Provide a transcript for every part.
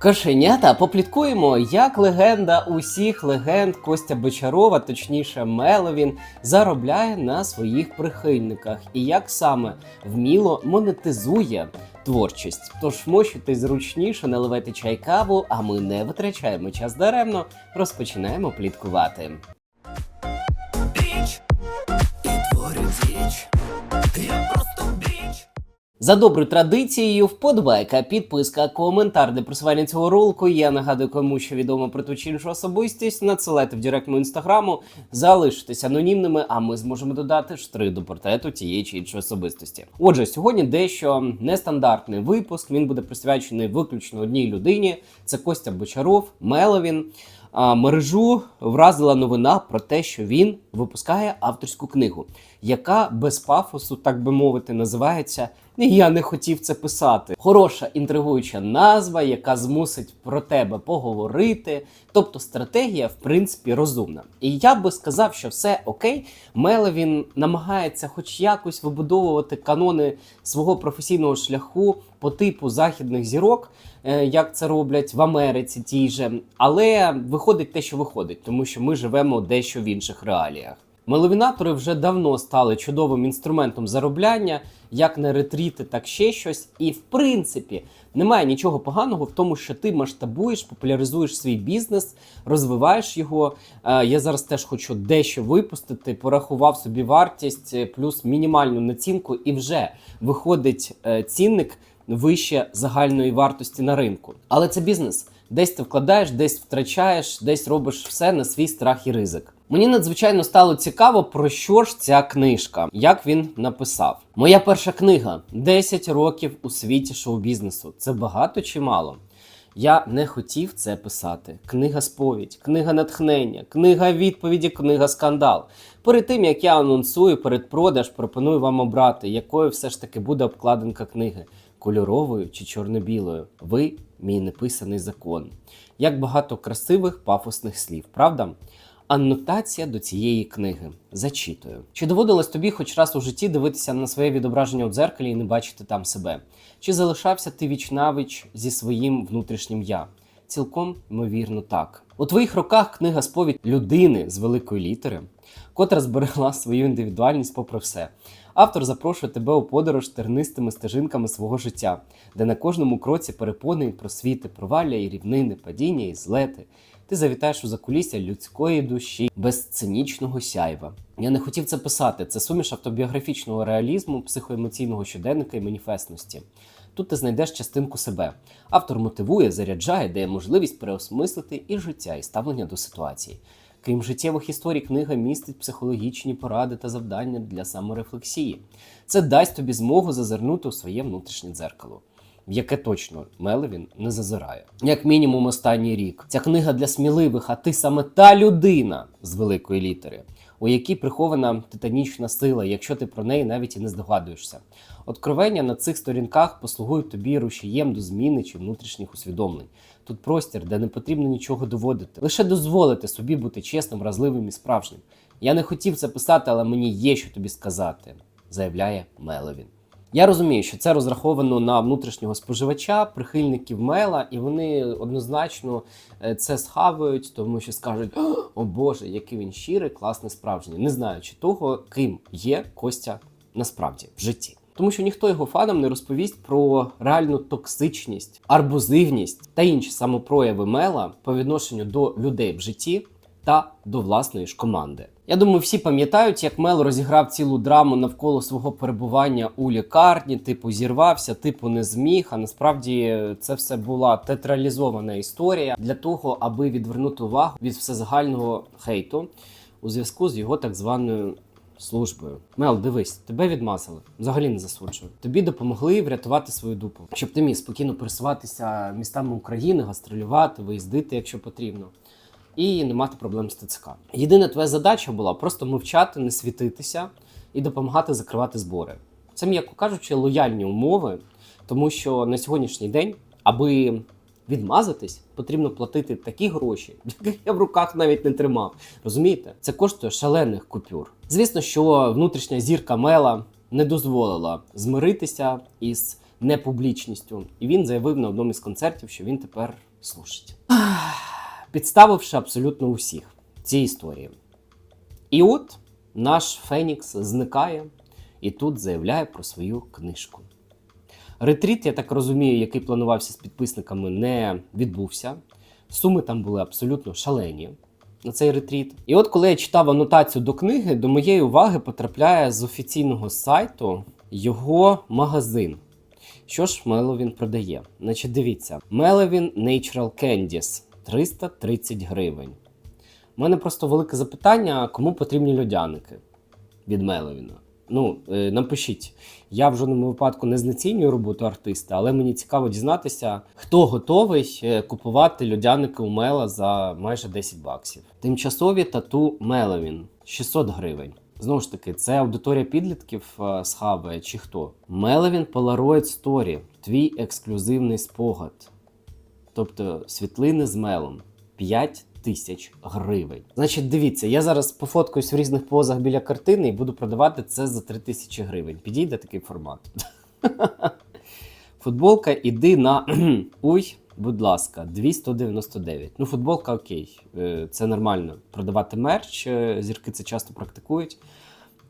Кошенята, попліткуємо, як легенда усіх легенд Костя Бочарова, точніше Меловін, заробляє на своїх прихильниках і як саме вміло монетизує творчість. Тож мощуйтесь зручніше, наливайте чай каву, а ми не витрачаємо час даремно, розпочинаємо пліткувати. Біч і діч. Я просто. За доброю традицією, вподобайка, підписка, коментар для просування цього ролику. Я нагадую, кому що відомо про ту чи іншу особистість. Надсилайте в директ мою інстаграму, залишитесь анонімними, а ми зможемо додати штри до портрету тієї чи іншої особистості. Отже, сьогодні дещо нестандартний випуск. Він буде присвячений виключно одній людині. Це Костя Бочаров, Меловін. А, мережу вразила новина про те, що він випускає авторську книгу, яка без пафосу, так би мовити, називається Я не хотів це писати. Хороша інтригуюча назва, яка змусить про тебе поговорити. Тобто стратегія, в принципі, розумна. І я би сказав, що все окей. Мелевін намагається, хоч якось вибудовувати канони свого професійного шляху по типу західних зірок, е, як це роблять в Америці, тій же, але виходить те, що виходить, тому що ми живемо дещо в інших реаліях. Меловінатори вже давно стали чудовим інструментом заробляння, як на ретріти, так ще щось. І в принципі немає нічого поганого в тому, що ти масштабуєш, популяризуєш свій бізнес, розвиваєш його. Е, Я зараз теж хочу дещо випустити, порахував собі вартість е, плюс мінімальну націнку, і вже виходить е, цінник вище загальної вартості на ринку. Але це бізнес. Десь ти вкладаєш, десь втрачаєш, десь робиш все на свій страх і ризик. Мені надзвичайно стало цікаво, про що ж ця книжка, як він написав. Моя перша книга 10 років у світі шоу-бізнесу. Це багато чи мало? Я не хотів це писати. Книга сповідь, книга натхнення, книга відповіді, книга скандал. Перед тим як я анонсую передпродаж, пропоную вам обрати, якою все ж таки буде обкладинка книги кольоровою чи чорно-білою. Ви мій неписаний закон. Як багато красивих пафосних слів, правда? Анотація до цієї книги. Зачитую. Чи доводилось тобі хоч раз у житті дивитися на своє відображення у дзеркалі і не бачити там себе? Чи залишався ти віч-навіч зі своїм внутрішнім я? Цілком ймовірно так. У твоїх руках книга сповідь людини з великої літери, котра зберегла свою індивідуальність попри все. Автор запрошує тебе у подорож тернистими стежинками свого життя, де на кожному кроці перепони і просвіти, провалля і рівнини, падіння і злети. Ти завітаєш у закулісся людської душі без цинічного сяйва. Я не хотів це писати. Це суміш автобіографічного реалізму, психоемоційного щоденника і маніфестності. Тут ти знайдеш частинку себе. Автор мотивує, заряджає, дає можливість переосмислити і життя, і ставлення до ситуації. Крім життєвих історій, книга містить психологічні поради та завдання для саморефлексії. Це дасть тобі змогу зазирнути у своє внутрішнє дзеркало, в яке точно Мелевін не зазирає. Як мінімум, останній рік. Ця книга для сміливих, а ти саме та людина з великої літери, у якій прихована титанічна сила, якщо ти про неї навіть і не здогадуєшся. Откровення на цих сторінках послугують тобі рушієм до зміни чи внутрішніх усвідомлень. Тут простір, де не потрібно нічого доводити, лише дозволити собі бути чесним, вразливим і справжнім. Я не хотів це писати, але мені є що тобі сказати, заявляє Меловін. Я розумію, що це розраховано на внутрішнього споживача, прихильників мела, і вони однозначно е, це схавають, тому що скажуть: о Боже, який він щирий, класний, справжній, не знаючи того, ким є Костя насправді в житті. Тому що ніхто його фанам не розповість про реальну токсичність, арбузивність та інші самопрояви мела по відношенню до людей в житті та до власної ж команди. Я думаю, всі пам'ятають, як Мел розіграв цілу драму навколо свого перебування у лікарні, типу зірвався, типу не зміг. А насправді це все була театралізована історія для того, аби відвернути увагу від всезагального хейту у зв'язку з його так званою службою. Мел, дивись, тебе відмазали. Взагалі не засуджую. Тобі допомогли врятувати свою дупу, щоб ти міг спокійно пересуватися містами України, гастролювати, виїздити, якщо потрібно. І не мати проблем з ТЦК. Єдина твоя задача була просто мовчати, не світитися і допомагати закривати збори. Це, м'яко кажучи, лояльні умови, тому що на сьогоднішній день, аби відмазатись, потрібно платити такі гроші, яких я в руках навіть не тримав. Розумієте? Це коштує шалених купюр. Звісно, що внутрішня зірка Мела не дозволила змиритися із непублічністю, і він заявив на одному із концертів, що він тепер слушать. Підставивши абсолютно усіх в цій історії. І от наш Фенікс зникає і тут заявляє про свою книжку. Ретріт, я так розумію, який планувався з підписниками, не відбувся. Суми там були абсолютно шалені на цей ретріт. І от коли я читав анотацію до книги, до моєї уваги потрапляє з офіційного сайту його магазин. Що ж Меловін продає? Значить, дивіться: Меловін Natural Candies 330 гривень. У мене просто велике запитання, кому потрібні льодяники від Меловіна. Ну, е, напишіть. Я в жодному випадку не знецінюю роботу артиста, але мені цікаво дізнатися, хто готовий е, купувати льодяники у Мела за майже 10 баксів. Тимчасові тату Меловін 600 гривень. Знову ж таки, це аудиторія підлітків е, з Хаби чи хто? Меловін Polaroid Story, твій ексклюзивний спогад. Тобто світлини з мелом 5 тисяч гривень. Значить, дивіться, я зараз пофоткаюсь в різних позах біля картини і буду продавати це за 3 тисячі гривень. Підійде такий формат. Футболка, іди на уй, будь ласка, 299. Ну, футболка окей, е, це нормально. Продавати мерч, е, зірки це часто практикують.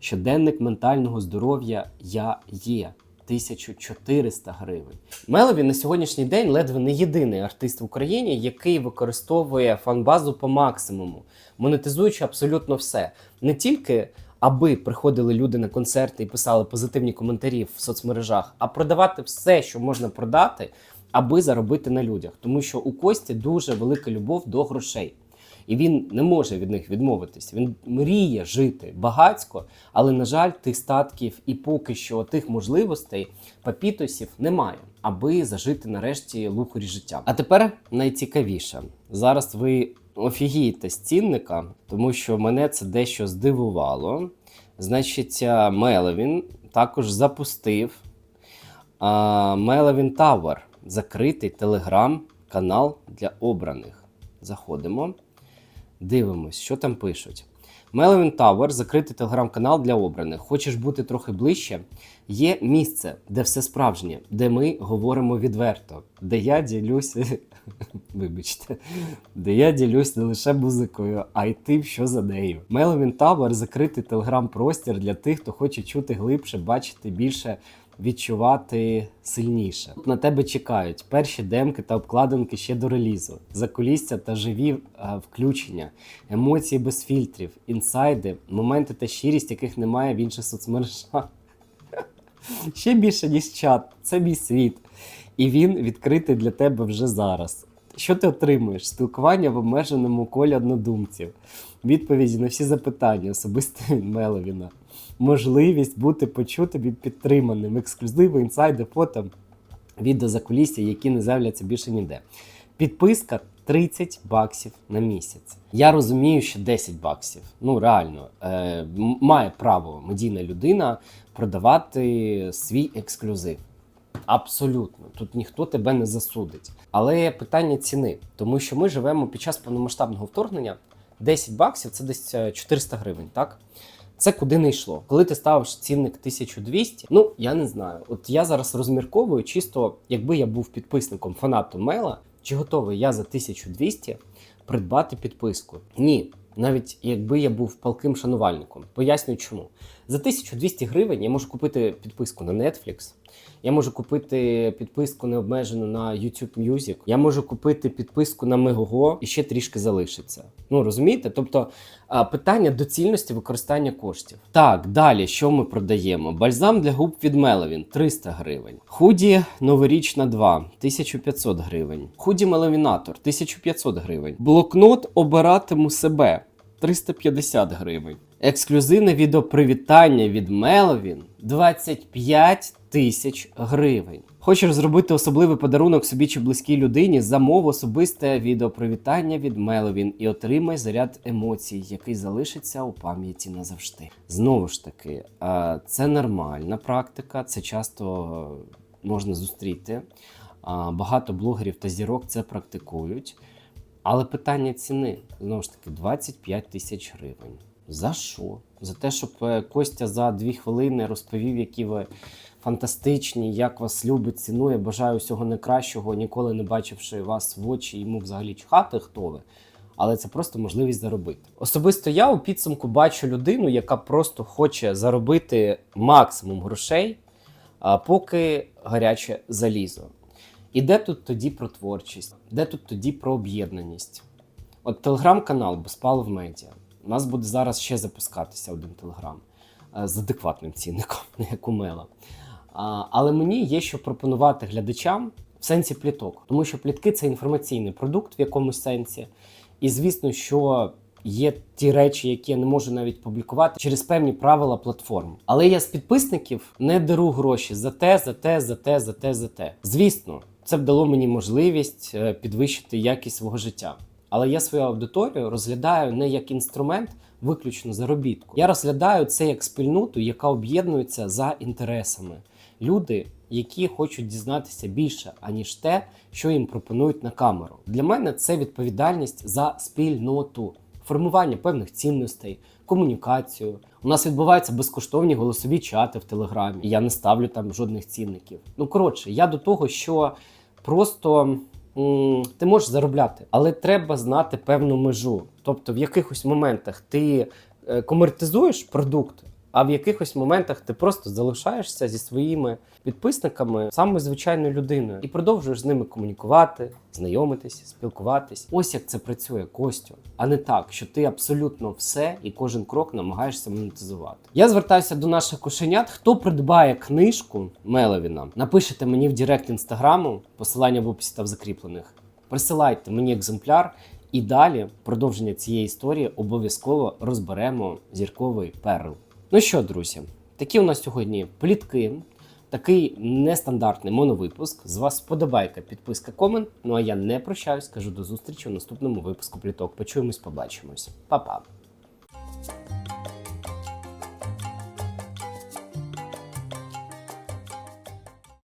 Щоденник ментального здоров'я я є. 1400 гривень. Мелові на сьогоднішній день ледве не єдиний артист в Україні, який використовує фанбазу по максимуму, монетизуючи абсолютно все. Не тільки аби приходили люди на концерти і писали позитивні коментарі в соцмережах, а продавати все, що можна продати, аби заробити на людях. Тому що у Кості дуже велика любов до грошей. І він не може від них відмовитись. Він мріє жити багацько, але, на жаль, тих статків і поки що тих можливостей папітосів немає, аби зажити нарешті лухарі життя. А тепер найцікавіше. Зараз ви офігієте з цінника, тому що мене це дещо здивувало. Значить, а, Меловін також запустив Меловін Tower, закритий телеграм-канал для обраних. Заходимо. Дивимось, що там пишуть. Melvin Tower – закритий телеграм-канал для обраних. Хочеш бути трохи ближче? Є місце, де все справжнє, де ми говоримо відверто, де я ділюся. Вибачте, де я ділюсь не лише музикою, а й тим, що за нею. Melvin Tower – закритий телеграм-простір для тих, хто хоче чути глибше, бачити більше, відчувати сильніше. На тебе чекають перші демки та обкладинки ще до релізу, закулісся та живі е, включення, емоції без фільтрів, інсайди, моменти та щирість, яких немає в інших соцмережах. Ще більше, ніж чат. Це мій світ. І він відкритий для тебе вже зараз. Що ти отримуєш? Спілкування в обмеженому колі однодумців, відповіді на всі запитання, особисто від Меловіна, можливість бути почутим і підтриманим, ексклюзиви, інсайди, фото, відео за які не з'являться більше ніде. Підписка 30 баксів на місяць. Я розумію, що 10 баксів. Ну реально е, має право медійна людина продавати свій ексклюзив. Абсолютно, тут ніхто тебе не засудить. Але питання ціни, тому що ми живемо під час повномасштабного вторгнення. 10 баксів це десь е, 400 гривень, так? Це куди не йшло. Коли ти ставиш цінник 1200, ну я не знаю. От я зараз розмірковую, чисто якби я був підписником фанатом мейла, чи готовий я за 1200 придбати підписку? Ні. Навіть якби я був палким шанувальником. Пояснюю чому. За 1200 гривень я можу купити підписку на Netflix, я можу купити підписку необмежену на YouTube Music, я можу купити підписку на Megogo і ще трішки залишиться. Ну розумієте? Тобто питання доцільності використання коштів. Так, далі що ми продаємо? Бальзам для губ від Меловін 300 гривень. Худі новорічна 2 1500 гривень. Худі Меловінатор 1500 гривень. Блокнот обиратиму себе 350 гривень. Ексклюзивне відеопривітання від Меловін 25 тисяч гривень. Хочеш зробити особливий подарунок собі чи близькій людині, замов особисте відеопривітання від Меловін і отримай заряд емоцій, який залишиться у пам'яті назавжди. Знову ж таки, це нормальна практика, це часто можна зустріти. Багато блогерів та зірок це практикують. Але питання ціни знову ж таки 25 тисяч гривень. За що? за те, щоб е, Костя за дві хвилини розповів, які ви фантастичні, як вас любить, цінує. Бажаю всього найкращого, ніколи не бачивши вас в очі, йому взагалі чхати, хто ви. Але це просто можливість заробити. Особисто я у підсумку бачу людину, яка просто хоче заробити максимум грошей, поки гаряче залізо. І де тут тоді про творчість? Де тут тоді про об'єднаність? От телеграм-канал Безпалов Медіа. У нас буде зараз ще запускатися один телеграм е, з адекватним цінником, не як у Мела. Але мені є що пропонувати глядачам в сенсі пліток, тому що плітки це інформаційний продукт в якомусь сенсі. І звісно, що є ті речі, які я не можу навіть публікувати через певні правила платформ. Але я з підписників не беру гроші за те, за те, за те, за те, за те. Звісно, це б дало мені можливість е, підвищити якість свого життя. Але я свою аудиторію розглядаю не як інструмент виключно заробітку. Я розглядаю це як спільноту, яка об'єднується за інтересами. Люди, які хочуть дізнатися більше, аніж те, що їм пропонують на камеру. Для мене це відповідальність за спільноту, формування певних цінностей, комунікацію. У нас відбуваються безкоштовні голосові чати в Телеграмі. Я не ставлю там жодних цінників. Ну коротше, я до того, що просто ти можеш заробляти, але треба знати певну межу. Тобто, в якихось моментах ти е, комертизуєш продукт, а в якихось моментах ти просто залишаєшся зі своїми підписниками самою звичайною людиною і продовжуєш з ними комунікувати, знайомитись, спілкуватись. Ось як це працює, Костю, а не так, що ти абсолютно все і кожен крок намагаєшся монетизувати. Я звертаюся до наших кошенят. Хто придбає книжку Меловіна, напишете мені в Директ інстаграму, посилання в описі та в закріплених. Присилайте мені екземпляр. І далі продовження цієї історії обов'язково розберемо зірковий перл. Ну що, друзі, такі у нас сьогодні плітки, такий нестандартний моновипуск. З вас вподобайка, підписка, комент. Ну а я не прощаюсь, кажу до зустрічі у наступному випуску пліток. Почуємось, побачимось. Па-па.